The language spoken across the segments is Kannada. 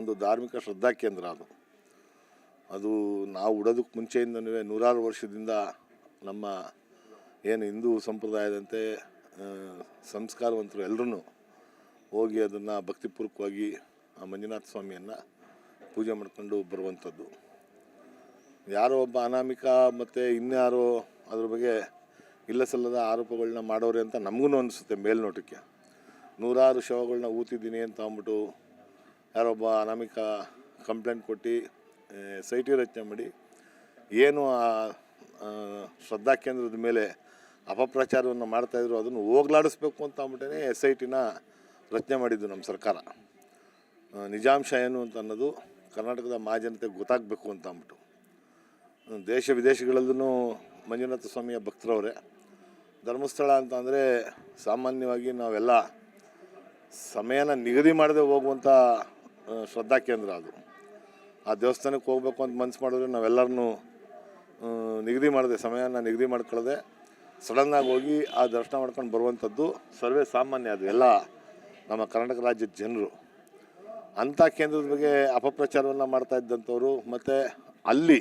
ಒಂದು ಧಾರ್ಮಿಕ ಶ್ರದ್ಧಾ ಕೇಂದ್ರ ಅದು. ಅದು ನಾವು ಉಡೋದಕ್ಕೆ ಮುಂಚೆಯಿಂದನೂ ನೂರಾರು ವರ್ಷದಿಂದ ನಮ್ಮ ಏನು ಹಿಂದೂ ಸಂಪ್ರದಾಯದಂತೆ ಸಂಸ್ಕಾರವಂತರು ಎಲ್ಲರೂ ಹೋಗಿ ಅದನ್ನು ಭಕ್ತಿಪೂರ್ವಕವಾಗಿ ಆ ಮಂಜುನಾಥ ಸ್ವಾಮಿಯನ್ನು ಪೂಜೆ ಮಾಡ್ಕೊಂಡು ಬರುವಂಥದ್ದು. ಯಾರೋ ಒಬ್ಬ ಅನಾಮಿಕ ಮತ್ತು ಇನ್ಯಾರೋ ಅದ್ರ ಬಗ್ಗೆ ಇಲ್ಲ ಸಲ್ಲದ ಆರೋಪಗಳನ್ನ ಮಾಡೋರೆ ಅಂತ ನಮಗೂ ಅನಿಸುತ್ತೆ ಮೇಲ್ನೋಟಕ್ಕೆ. ನೂರಾರು ಶವಗಳನ್ನ ಊತಿದ್ದೀನಿ ಅಂತ ಅಂದ್ಬಿಟ್ಟು ಯಾರೊಬ್ಬ ಅನಾಮಿಕ ಕಂಪ್ಲೇಂಟ್ ಕೊಟ್ಟು ಸೈಟಿ ರಚನೆ ಮಾಡಿ, ಏನು ಆ ಶ್ರದ್ಧಾ ಕೇಂದ್ರದ ಮೇಲೆ ಅಪಪ್ರಚಾರವನ್ನು ಮಾಡ್ತಾಯಿದ್ರು ಅದನ್ನು ಹೋಗ್ಲಾಡಿಸ್ಬೇಕು ಅಂತ ಅಂದ್ಬಿಟ್ಟೇ ಎಸ್ ಐ ಟಿನ ರಚನೆ ಮಾಡಿದ್ದು ನಮ್ಮ ಸರ್ಕಾರ. ನಿಜಾಂಶ ಏನು ಅಂತ ಅನ್ನೋದು ಕರ್ನಾಟಕದ ಮಹಾಜನತೆಗೆ ಗೊತ್ತಾಗಬೇಕು ಅಂತ ಅಂದ್ಬಿಟ್ಟು. ದೇಶ ವಿದೇಶಗಳಲ್ಲೂ ಮಂಜುನಾಥ ಸ್ವಾಮಿಯ ಭಕ್ತರವರೇ, ಧರ್ಮಸ್ಥಳ ಅಂತ ಅಂದರೆ ಸಾಮಾನ್ಯವಾಗಿ ನಾವೆಲ್ಲ ಸಮಯನ ನಿಗದಿ ಮಾಡದೆ ಹೋಗುವಂಥ ಶ್ರದ್ಧಾ ಕೇಂದ್ರ ಅದು. ಆ ದೇವಸ್ಥಾನಕ್ಕೆ ಹೋಗ್ಬೇಕು ಅಂತ ಮನ್ಸು ಮಾಡಿದ್ರೆ ನಾವೆಲ್ಲರನ್ನು ನಿಗದಿ ಮಾಡಿದೆ, ಸಮಯನ ನಿಗದಿ ಮಾಡ್ಕೊಳ್ಳದೆ ಸಡನ್ನಾಗಿ ಹೋಗಿ ಆ ದರ್ಶನ ಮಾಡ್ಕೊಂಡು ಬರುವಂಥದ್ದು ಸರ್ವೇ ಸಾಮಾನ್ಯ ಅದು ಎಲ್ಲ ನಮ್ಮ ಕರ್ನಾಟಕ ರಾಜ್ಯದ ಜನರು. ಅಂಥ ಕೇಂದ್ರದ ಬಗ್ಗೆ ಅಪಪ್ರಚಾರವನ್ನು ಮಾಡ್ತಾ ಇದ್ದಂಥವ್ರು ಮತ್ತು ಅಲ್ಲಿ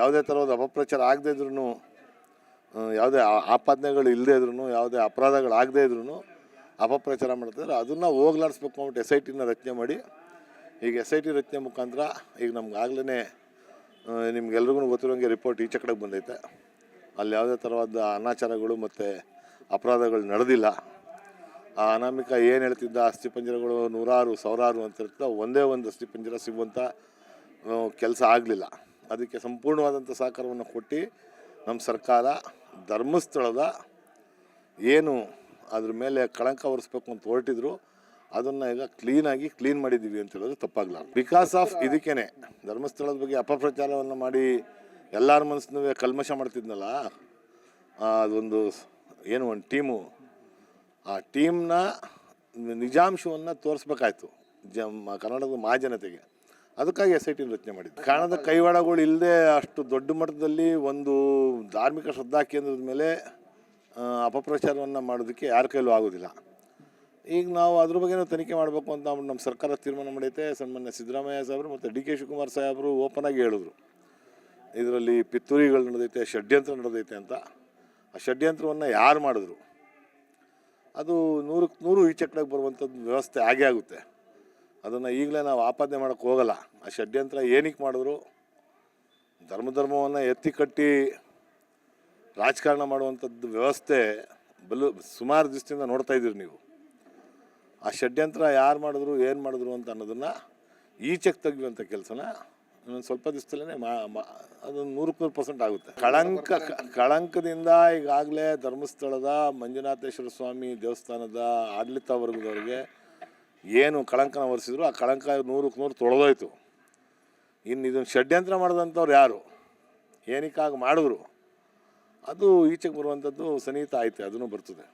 ಯಾವುದೇ ಥರದ ಅಪಪ್ರಚಾರ ಆಗದೇ ಇದ್ರೂ ಯಾವುದೇ ಆಪಾದನೆಗಳು ಇಲ್ಲದೇ ಇದ್ರೂ ಯಾವುದೇ ಅಪರಾಧಗಳಾಗದೇ ಇದ್ರೂ ಅಪಪ್ರಚಾರ ಮಾಡ್ತಿದ್ರೆ ಅದನ್ನು ಹೋಗ್ಲಾಡಿಸ್ಬೇಕು ಅಂದ್ಬಿಟ್ಟು ಎಸ್ ಐ ಟಿನ ರಚನೆ ಮಾಡಿ, ಈಗ ಎಸ್ ಐ ಟಿ ರಚನೆ ಮುಖಾಂತರ ಈಗ ನಮ್ಗೆ ಆಗಲೇ ನಿಮ್ಗೆಲ್ರಿಗೂ ಗೊತ್ತಿರೋಂಗೆ ರಿಪೋರ್ಟ್ ಈಚೆ ಕಡೆಗೆ ಬಂದೈತೆ. ಅಲ್ಲಿ ಯಾವುದೇ ಥರವಾದ ಅನಾಚಾರಗಳು ಮತ್ತು ಅಪರಾಧಗಳು ನಡೆದಿಲ್ಲ. ಆ ಅನಾಮಿಕ ಏನು ಹೇಳ್ತಿದ್ದ ಅಸ್ಥಿಪಂಜರಗಳು ನೂರಾರು, ಸಾವಿರಾರು ಅಂತ ಇರ್ತದೆ, ಒಂದೇ ಒಂದು ಅಸ್ಥಿಪಂಜರ ಸಿಗುವಂಥ ಕೆಲಸ ಆಗಲಿಲ್ಲ. ಅದಕ್ಕೆ ಸಂಪೂರ್ಣವಾದಂಥ ಸಹಕಾರವನ್ನು ಕೊಟ್ಟು ನಮ್ಮ ಸರ್ಕಾರ ಧರ್ಮಸ್ಥಳದ ಏನು ಅದ್ರ ಮೇಲೆ ಕಳಂಕ ಒರೆಸ್ಬೇಕು ಅಂತ ಹೊರಟಿದ್ರು, ಅದನ್ನು ಈಗ ಕ್ಲೀನಾಗಿ ಕ್ಲೀನ್ ಮಾಡಿದ್ದೀವಿ ಅಂತ ಹೇಳೋದು ತಪ್ಪಾಗಲ್ಲ ಬಿಕಾಸ್ ಆಫ್ ಇದಕ್ಕೇನೆ, ಧರ್ಮಸ್ಥಳದ ಬಗ್ಗೆ ಅಪಪ್ರಚಾರವನ್ನು ಮಾಡಿ ಎಲ್ಲರ ಮನಸ್ಸನ್ನು ಕಲ್ಮಶ ಮಾಡ್ತಿದ್ನಲ್ಲ ಅದೊಂದು ಏನು ಒಂದು ಟೀಮು, ಆ ಟೀಮ್ನ ನಿಜಾಂಶವನ್ನು ತೋರಿಸ್ಬೇಕಾಯ್ತು ಜ ಕನ್ನಡದ ಕರ್ನಾಟಕದ ಮಹಾಜನತೆಗೆ ಅದಕ್ಕಾಗಿ ಎಸ್ ಐ ಟಿ ರಚನೆ ಮಾಡಿದ್ದು. ಕಾರಣದ ಕೈವಾಡಗಳು ಇಲ್ಲದೆ ಅಷ್ಟು ದೊಡ್ಡ ಮಟ್ಟದಲ್ಲಿ ಒಂದು ಧಾರ್ಮಿಕ ಶ್ರದ್ಧಾ ಕೇಂದ್ರದ ಮೇಲೆ ಅಪಪ್ರಚಾರವನ್ನು ಮಾಡೋದಕ್ಕೆ ಯಾರ ಕೈಲೂ ಆಗೋದಿಲ್ಲ. ಈಗ ನಾವು ಅದ್ರ ಬಗ್ಗೆನೂ ತನಿಖೆ ಮಾಡಬೇಕು ಅಂತ ನಮ್ಮ ಸರ್ಕಾರ ತೀರ್ಮಾನ ಮಾಡೈತೆ. ಸನ್ಮಾನ್ಯ ಸಿದ್ದರಾಮಯ್ಯ ಸಾಹೇಬರು ಮತ್ತು ಡಿ ಕೆ ಶಿವಕುಮಾರ್ ಸಾಹೇಬರು ಓಪನ್ ಆಗಿ ಹೇಳಿದ್ರು. ಇದರಲ್ಲಿ ಪಿತ್ತೂರಿಗಳು ನಡೆದೈತೆ, ಷಡ್ಯಂತ್ರ ನಡೆದೈತೆ ಅಂತ. ಆ ಷಡ್ಯಂತ್ರವನ್ನು ಯಾರು ಮಾಡಿದ್ರು? ಅದು ನೂರಕ್ಕೆ ನೂರು ಈ ಕಡೆಗೆ ಬರುವಂಥದ್ದು ವ್ಯವಸ್ಥೆ ಆಗೇ ಆಗುತ್ತೆ. ಅದನ್ನು ಈಗಲೇ ನಾವು ಆಪಾದನೆ ಮಾಡೋಕ್ಕೆ ಹೋಗಲ್ಲ. ಆ ಷಡ್ಯಂತ್ರ ಏನಕ್ಕೆ ಮಾಡಿದ್ರು? ಧರ್ಮ ಧರ್ಮವನ್ನು ಎತ್ತಿ ಕಟ್ಟಿ ರಾಜಕಾರಣ ಮಾಡುವಂಥದ್ದು ವ್ಯವಸ್ಥೆ ಬಲು ಸುಮಾರು ದೃಷ್ಟಿಯಿಂದ ನೋಡ್ತಾ ಇದ್ದೀರಿ ನೀವು. ಆ ಷಡ್ಯಂತ್ರ ಯಾರು ಮಾಡಿದ್ರು, ಏನು ಮಾಡಿದ್ರು ಅಂತ ಅನ್ನೋದನ್ನು ಈಚೆಗೆ ತೆಗೆಯುವಂಥ ಕೆಲಸನ ಇನ್ನೊಂದು ಸ್ವಲ್ಪ ದಿವಸದಲ್ಲೇ ಮಾ ಅದೊಂದು ನೂರಕ್ಕೆ ನೂರು ಪರ್ಸೆಂಟ್ ಆಗುತ್ತೆ. ಕಳಂಕ, ಕಳಂಕದಿಂದ ಈಗಾಗಲೇ ಧರ್ಮಸ್ಥಳದ ಮಂಜುನಾಥೇಶ್ವರ ಸ್ವಾಮಿ ದೇವಸ್ಥಾನದ ಆಡಳಿತ ವರ್ಗದವ್ರಿಗೆ ಏನು ಕಳಂಕನ ಒರೆಸಿದ್ರು, ಆ ಕಳಂಕ ನೂರಕ್ಕೆ ನೂರು ತೊಳೆದೋಯ್ತು. ಇನ್ನು ಇದನ್ನು ಷಡ್ಯಂತ್ರ ಮಾಡಿದಂಥವ್ರು ಯಾರು? ಏನಕ್ಕಾಗಿ ಮಾಡಿದ್ರು? ಅದು ಈಚೆಗೆ ಬರುವಂಥದ್ದು ಸನ್ನಿಹಿತ ಆಯ್ತು ಅದನ್ನು ಬರ್ತದೆ.